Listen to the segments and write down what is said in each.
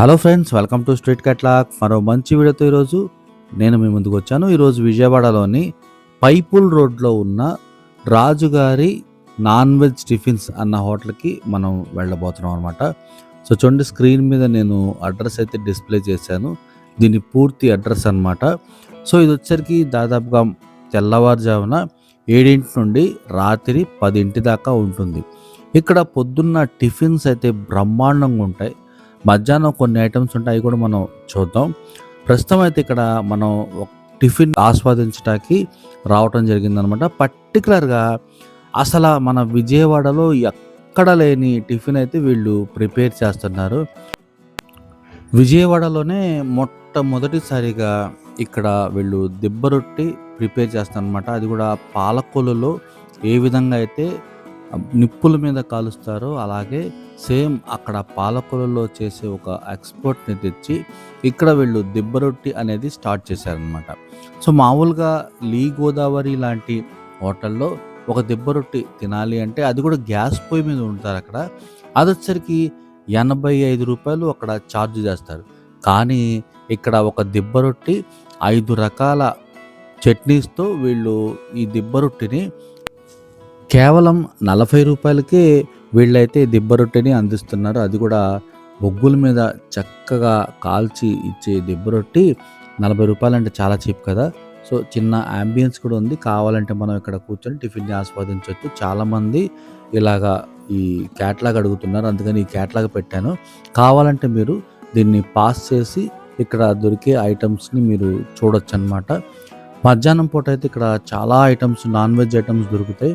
Hello friends welcome to street కట్లాక్ మరో మంచి వీడియోతో ఈరోజు నేను మీ ముందుకు వచ్చాను. ఈరోజు విజయవాడలోని పైపుల్ రోడ్లో ఉన్న రాజుగారి నాన్ వెజ్ టిఫిన్స్ అన్న హోటల్కి మనం వెళ్ళబోతున్నాం అనమాట సో చూడండి స్క్రీన్ మీద నేను అడ్రస్ అయితే డిస్ప్లే చేశాను. దీని పూర్తి అడ్రస్ అన్నమాట. సో ఇది వచ్చరికి దాదాపుగా తెల్లవారుజామున ఏడింటి నుండి రాత్రి పదింటి దాకా ఉంటుంది. ఇక్కడ పొద్దున్న టిఫిన్స్ అయితే బ్రహ్మాండంగా ఉంటాయి. మధ్యాహ్నం కొన్ని ఐటమ్స్ ఉంటాయి అవి కూడా మనం చూద్దాం. ప్రస్తుతం అయితే ఇక్కడ మనం టిఫిన్ ఆస్వాదించడానికి రావటం జరిగిందనమాట. పర్టికులర్గా అసలు మన విజయవాడలో ఎక్కడ లేని టిఫిన్ అయితే వీళ్ళు ప్రిపేర్ చేస్తున్నారు. విజయవాడలోనే మొట్టమొదటిసారిగా ఇక్కడ వీళ్ళు దిబ్బ రొట్టి ప్రిపేర్ చేస్తారనమాట. అది కూడా పాలకొలలో ఏ విధంగా అయితే నిప్పుల మీద కాలుస్తారో అలాగే సేమ్ అక్కడ పాలకొలలో చేసే ఒక ఎక్స్పర్ట్ని తెచ్చి ఇక్కడ వీళ్ళు దిబ్బ రొట్టి అనేది స్టార్ట్ చేశారనమాట సో మామూలుగా లీ గోదావరి లాంటి హోటల్లో ఒక దిబ్బ రొట్టి తినాలి అంటే అది కూడా గ్యాస్ పొయ్యి మీద ఉంటారు అక్కడ. అది వచ్చరికి ఎనభై ఐదు రూపాయలు అక్కడ ఛార్జ్ చేస్తారు. కానీ ఇక్కడ ఒక దిబ్బ రొట్టి ఐదు రకాల చట్నీస్తో వీళ్ళు ఈ దిబ్బ రొట్టిని కేవలం నలభై రూపాయలకే వీళ్ళైతే దిబ్బ రొట్టెని అందిస్తున్నారు. అది కూడా బొగ్గుల మీద చక్కగా కాల్చి ఇచ్చే దిబ్బ రొట్టి నలభై రూపాయలు అంటే చాలా చీప్ కదా. సో చిన్న అంబియన్స్ కూడా ఉంది. కావాలంటే మనం ఇక్కడ కూర్చొని టిఫిన్ని ఆస్వాదించవచ్చు చాలామంది ఇలాగా ఈ క్యాట్లాగ్ అడుగుతున్నారు. అందుకని ఈ క్యాట్లాగ్ పెట్టాను. కావాలంటే మీరు దీన్ని పాస్ చేసి ఇక్కడ దొరికే ఐటమ్స్ని మీరు చూడొచ్చు అనమాట మధ్యాహ్నం పూట అయితే ఇక్కడ చాలా ఐటమ్స్ నాన్ వెజ్ ఐటమ్స్ దొరుకుతాయి.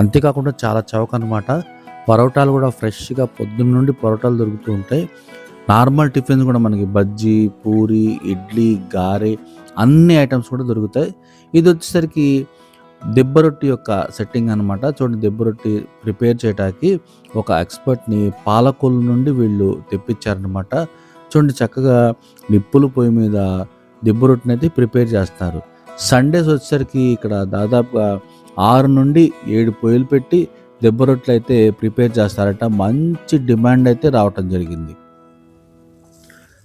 అంతేకాకుండా చాలా చౌక అనమాట పరోటాలు కూడా ఫ్రెష్గా పొద్దున్న నుండి పరోటాలు దొరుకుతూ ఉంటాయి. నార్మల్ టిఫిన్స్ కూడా మనకి బజ్జీ పూరి ఇడ్లీ గారె అన్ని ఐటమ్స్ కూడా దొరుకుతాయి. ఇది వచ్చేసరికి దెబ్బరొట్టి యొక్క సెట్టింగ్ అనమాట చూడండి దెబ్బ రొట్టి ప్రిపేర్ చేయడానికి ఒక ఎక్స్పర్ట్ని పాలకొల్లు నుండి వీళ్ళు తెప్పించారనమాట చూడండి చక్కగా నిప్పుల పొయ్యి మీద దెబ్బరొట్టిని అయితే ప్రిపేర్ చేస్తారు. సండేస్ వచ్చేసరికి ఇక్కడ దాదాపుగా ఆరు నుండి ఏడు పొయ్యిలు పెట్టి దెబ్బ రొట్టెలు అయితే ప్రిపేర్ చేస్తారట. మంచి డిమాండ్ అయితే రావటం జరిగింది.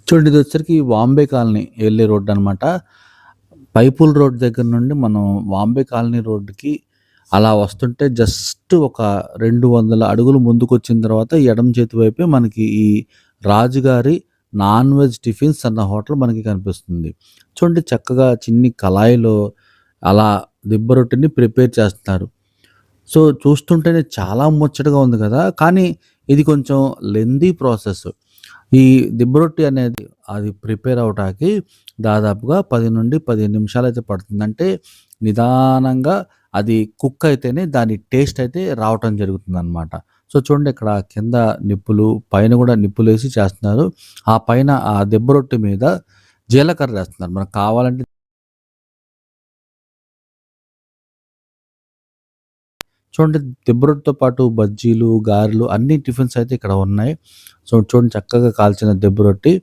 చూడండి ఇది వచ్చరికి వాంబే కాలనీ వెళ్ళే రోడ్ అనమాట పైపుల్ రోడ్ దగ్గర నుండి మనం వాంబే కాలనీ రోడ్డుకి అలా వస్తుంటే జస్ట్ ఒక రెండు వందల అడుగులు ముందుకు వచ్చిన తర్వాత ఎడమ చేతి వైపే మనకి ఈ రాజుగారి నాన్ వెజ్ టిఫిన్స్ అన్న హోటల్ మనకి కనిపిస్తుంది. చూడండి చక్కగా చిన్ని కళాయిలో అలా దిబ్బ రొట్టెని ప్రిపేర్ చేస్తున్నారు. సో చూస్తుంటేనే చాలా ముచ్చటగా ఉంది కదా. కానీ ఇది కొంచెం లెందీ ప్రాసెస్. ఈ దిబ్బ రొట్టి అనేది అది ప్రిపేర్ అవటానికి దాదాపుగా పది నుండి పదిహేను నిమిషాలు అయితే పడుతుంది అంటే నిదానంగా అది కుక్ అయితేనే దాని టేస్ట్ అయితే రావటం జరుగుతుంది అనమాట సో చూడండి ఇక్కడ కింద నిప్పులు పైన కూడా నిప్పులు వేసి చేస్తున్నారు. ఆ పైన ఆ దెబ్బ రొట్టె మీద జీలకర్ర వేస్తున్నారు. మనకు కావాలంటే చూడండి దెబ్బ రొట్టెతో పాటు బజ్జీలు గారెలు అన్ని టిఫిన్స్ అయితే ఇక్కడ ఉన్నాయి. సో చూడండి చక్కగా కాల్చిన దెబ్బ రొట్టి.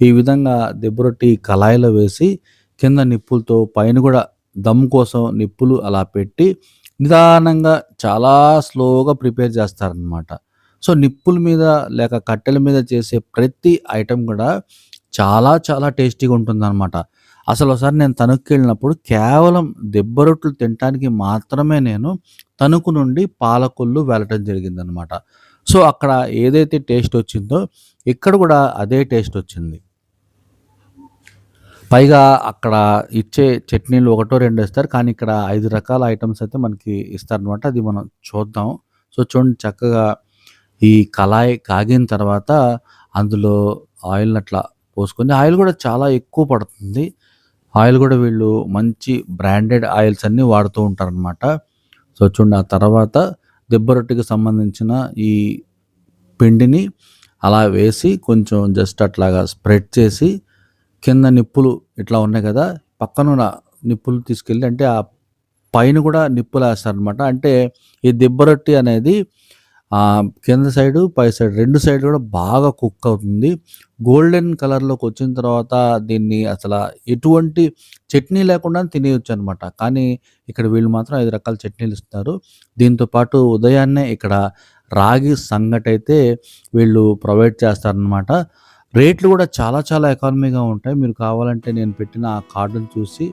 ఈ విధంగా దెబ్బ రొట్టి కళాయిలో వేసి కింద నిప్పులతో పైన కూడా దమ్ కోసం నిప్పులు అలా పెట్టి నిదానంగా చాలా స్లోగా ప్రిపేర్ చేస్తారనమాట సో నిప్పుల మీద లేక కట్టెల మీద చేసే ప్రతి ఐటెం కూడా చాలా చాలా టేస్టీగా ఉంటుందన్నమాట. అసలు ఒకసారి నేను తణుక్కి వెళ్ళినప్పుడు కేవలం దెబ్బ రొట్టెలు తినడానికి మాత్రమే నేను తణుకు నుండి పాలకొల్లు వెళ్ళటం జరిగిందనమాట సో అక్కడ ఏదైతే టేస్ట్ వచ్చిందో ఇక్కడ కూడా అదే టేస్ట్ వచ్చింది. పైగా అక్కడ ఇచ్చే చట్నీలు ఒకటో రెండు ఇస్తారు కానీ ఇక్కడ ఐదు రకాల ఐటమ్స్ అయితే మనకి ఇస్తారనమాట అది మనం చూద్దాం. సో చూడండి చక్కగా ఈ కళాయి కాగిన తర్వాత అందులో ఆయిల్ అట్లా పోసుకొని ఆయిల్ కూడా చాలా ఎక్కువ పడుతుంది. ఆయిల్ కూడా వీళ్ళు మంచి బ్రాండెడ్ ఆయిల్స్ అన్నీ వాడుతూ ఉంటారనమాట సో చూడండి ఆ తర్వాత దెబ్బ రొట్టెకి సంబంధించిన ఈ పిండిని అలా వేసి కొంచెం జస్ట్ అట్లాగా స్ప్రెడ్ చేసి కింద నిప్పులు ఇట్లా ఉన్నాయి కదా పక్కన నిప్పులు తీసుకెళ్ళి అంటే ఆ పైన కూడా నిప్పులు వేస్తారనమాట అంటే ఈ దిబ్బ రొట్టి అనేది కింద సైడు పై సైడ్ రెండు సైడ్ కూడా బాగా కుక్ అవుతుంది. గోల్డెన్ కలర్లోకి వచ్చిన తర్వాత దీన్ని అసలు ఎటువంటి చట్నీ లేకుండా తినేయచ్చు అనమాట కానీ ఇక్కడ వీళ్ళు మాత్రం ఐదు రకాల చట్నీలు ఇస్తున్నారు. దీంతో పాటు ఉదయాన్నే ఇక్కడ రాగి సంగటి అయితే వీళ్ళు ప్రొవైడ్ చేస్తారనమాట రేట్లు కూడా చాలా చాలా ఎకానమీగా ఉంటాయి. మీరు కావాలంటే నేను పెట్టిన ఆ కార్డును చూసి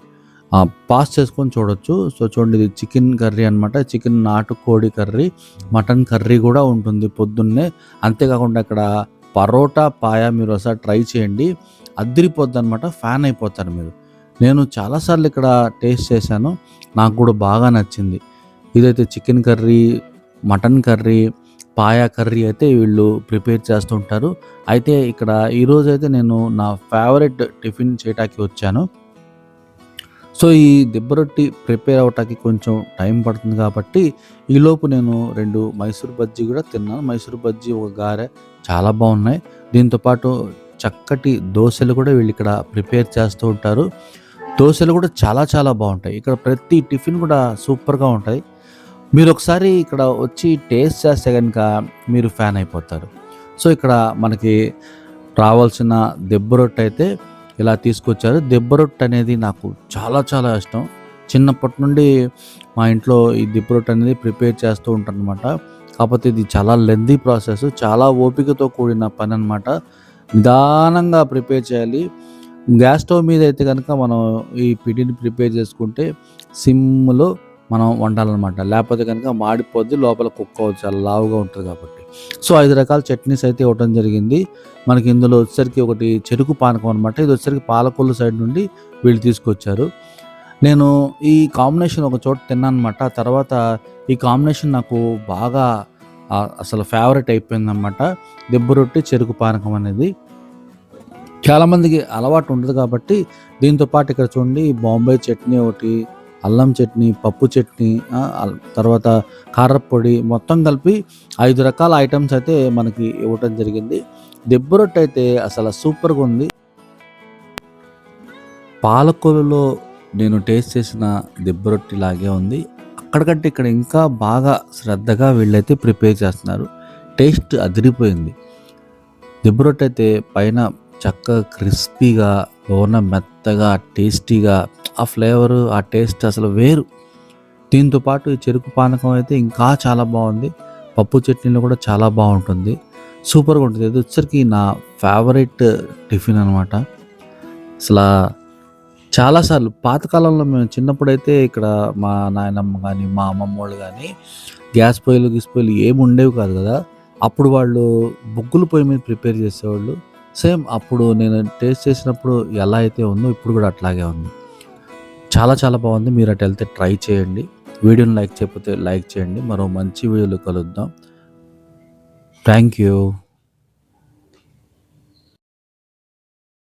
పాస్ చేసుకొని చూడొచ్చు. సో చూడండి ఇది చికెన్ కర్రీ అనమాట చికెన్ నాటుకోడి కర్రీ మటన్ కర్రీ కూడా ఉంటుంది పొద్దున్నే. అంతేకాకుండా ఇక్కడ పరోటా పాయ మీరు ఒకసారి ట్రై చేయండి. అద్దరిపోద్ది అనమాట ఫ్యాన్ అయిపోతారు మీరు. నేను చాలాసార్లు ఇక్కడ టేస్ట్ చేశాను. నాకు కూడా బాగా నచ్చింది. ఇదైతే chicken curry mutton curry paya curry అయితే వీళ్ళు ప్రిపేర్ చేస్తుంటారు అయితే ఇక్కడ ఈరోజు అయితే నేను నా ఫేవరెట్ టిఫిన్ చేయటానికి వచ్చాను. సో ఈ దిబ్బరొట్టి ప్రిపేర్ అవ్వటానికి కొంచెం టైం పడుతుంది కాబట్టి ఈలోపు నేను రెండు మైసూర్ బజ్జీ కూడా తిన్నాను. మైసూర్ బజ్జీ ఒక గారె చాలా బాగున్నాయి. దీంతోపాటు చక్కటి దోశలు కూడా వీళ్ళు ఇక్కడ ప్రిపేర్ చేస్తూ ఉంటారు. దోశలు కూడా చాలా చాలా బాగుంటాయి. ఇక్కడ ప్రతి టిఫిన్ కూడా సూపర్గా ఉంటాయి. మీరు ఒకసారి ఇక్కడ వచ్చి టేస్ట్ చేస్తే కనుక మీరు ఫ్యాన్ అయిపోతారు. సో ఇక్కడ మనకి రావాల్సిన దెబ్బ రొట్టె అయితే ఇలా తీసుకొచ్చారు. దెబ్బ రొట్టె అనేది నాకు చాలా చాలా ఇష్టం. చిన్నప్పటి నుండి మా ఇంట్లో ఈ దెబ్బ రొట్టె అనేది ప్రిపేర్ చేస్తూ ఉంటాను అనమాట కాకపోతే ఇది చాలా లెందీ ప్రాసెస్ చాలా ఓపికతో కూడిన పని అనమాట నిదానంగా ప్రిపేర్ చేయాలి. గ్యాస్ స్టవ్ మీద అయితే కనుక మనం ఈ పిండిని ప్రిపేర్ చేసుకుంటే సిమ్లో మనం వండాలన్నమాట. లేకపోతే కనుక మాడిపోద్ది లోపల కుక్క అవ్వచ్చు చాలా లావుగా ఉంటుంది కాబట్టి. సో ఐదు రకాల చట్నీస్ అయితే ఇవ్వడం జరిగింది. మనకి ఇందులో వచ్చేసరికి ఒకటి చెరుకు పానకం అనమాట ఇది వచ్చేసరికి పాలకొల్లు సైడ్ నుండి వీళ్ళు తీసుకొచ్చారు. నేను ఈ కాంబినేషన్ ఒక చోట తిన్నాను అనమాట తర్వాత ఈ కాంబినేషన్ నాకు బాగా అసలు ఫేవరెట్ అయిపోయిందన్నమాట. దెబ్బ రొట్టి చెరుకు పానకం అనేది. చాలామందికి అలవాటు ఉండదు కాబట్టి దీంతో పాటు ఇక్కడ చూడండి బాంబే చట్నీ ఒకటి అల్లం చట్నీ పప్పు చట్నీ తర్వాత కారప్పొడి మొత్తం కలిపి ఐదు రకాల ఐటమ్స్ అయితే మనకి ఇవ్వటం జరిగింది. దెబ్బరొట్టు అయితే అసలు సూపర్గా ఉంది. పాలకొలులో నేను టేస్ట్ చేసిన దెబ్బరొట్టి లాగే ఉంది. అక్కడికంటే ఇక్కడ ఇంకా బాగా శ్రద్ధగా వీళ్ళైతే ప్రిపేర్ చేస్తున్నారు. టేస్ట్ అదిరిపోయింది. దెబ్బ రొట్టె అయితే పైన చక్కగా క్రిస్పీగా లోన మెత్తగా టేస్టీగా ఆ ఫ్లేవర్ ఆ టేస్ట్ అసలు వేరు. దీంతో పాటు ఈ చెరుకు పానకం అయితే ఇంకా చాలా బాగుంది. పప్పు చట్నీలో కూడా చాలా బాగుంటుంది. సూపర్గా ఉంటుంది. ఇది వచ్చరికి నా ఫేవరెట్ టిఫిన్ అనమాట అసలు చాలాసార్లు పాతకాలంలో మేము చిన్నప్పుడైతే ఇక్కడ మా నాయనమ్మ కానీ మా అమ్మమ్మ వాళ్ళు కానీ గ్యాస్ పొయ్యిలు గిస్ పొయ్యిలు ఏమి ఉండేవి కాదు కదా. అప్పుడు వాళ్ళు బొగ్గుల పొయ్యి మీద ప్రిపేర్ చేసేవాళ్ళు. సేమ్ అప్పుడు నేను టేస్ట్ చేసినప్పుడు ఎలా అయితే ఉందో ఇప్పుడు కూడా అట్లాగే ఉంది. చాలా చాలా బాగుంది. మీరు అటు వెళ్తే ట్రై చేయండి. వీడియోని లైక్ చేయకపోతే లైక్ చేయండి. మరో మంచి వీడియోలో కలుద్దాం. Thank you.